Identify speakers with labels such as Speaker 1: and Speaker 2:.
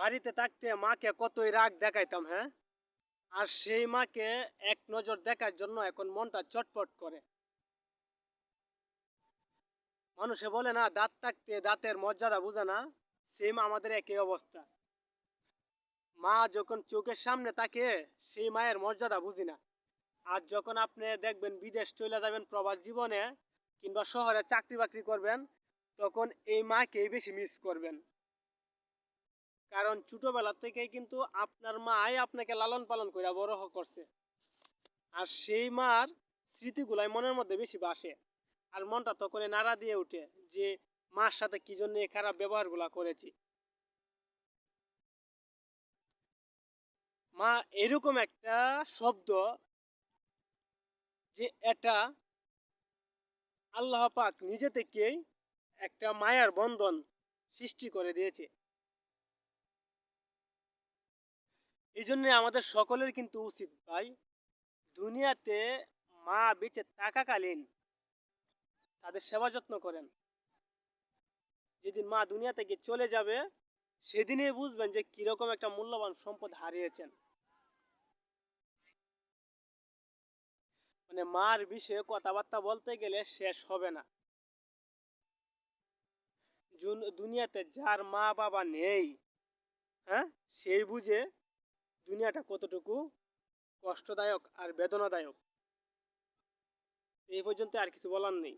Speaker 1: বাড়িতে থাকতে মাকে কতই রাগ দেখাইতাম হ্যাঁ? আর সেই মাকে এক নজর দেখার জন্য এখন মনটা চটপট করে। মানুষে বলে না, দাঁত থাকতে দাঁতের মর্যাদা বুঝে না সেম আমাদের একই অবস্থা। মা যখন চোখের সামনে থাকে সেই মায়ের মর্যাদা বুঝি না। আর যখন আপনি দেখবেন বিদেশ চলে যাবেন প্রবাস জীবনে কিংবা শহরে চাকরি বাকরি করবেন, তখন এই মাকেই বেশি মিস করবেন। কারণ ছোটবেলা থেকেই কিন্তু আপনার মাই আপনাকে লালন পালন করে বড় করছে। আর সেই মার স্মৃতিগুলাই মনের মধ্যে বেশি বাসে। আর মনটা তখনই নাড়া দিয়ে ওঠে যে মার সাথে কি জন্য খারাপ ব্যবহারগুলা করেছি। মা এরকম একটা শব্দ যে এটা আল্লাহ পাক নিজে থেকেই একটা মায়ার বন্ধন সৃষ্টি করে দিয়েছে। এই জন্য আমাদের সকলের কিন্তু উচিত, ভাই। দুনিয়াতে মা বেঁচে থাকাকালীন তাদের সেবা যত্ন করেন। যেদিন মা দুনিয়া থেকে চলে যাবে, সেদিনই বুঝবেন যে কীরকম একটা মূল্যবান সম্পদ হারিয়েছেন। মানে মার বিষয়ে কথাবার্তা বলতে গেলে শেষ হবে না। দুনিয়াতে যার মা বাবা নেই হ্যাঁ সেই বুঝে দুনিয়াটা কতটুকু কষ্টদায়ক আর বেদনাদায়ক? এই পর্যন্ত আর কিছু বলার নেই।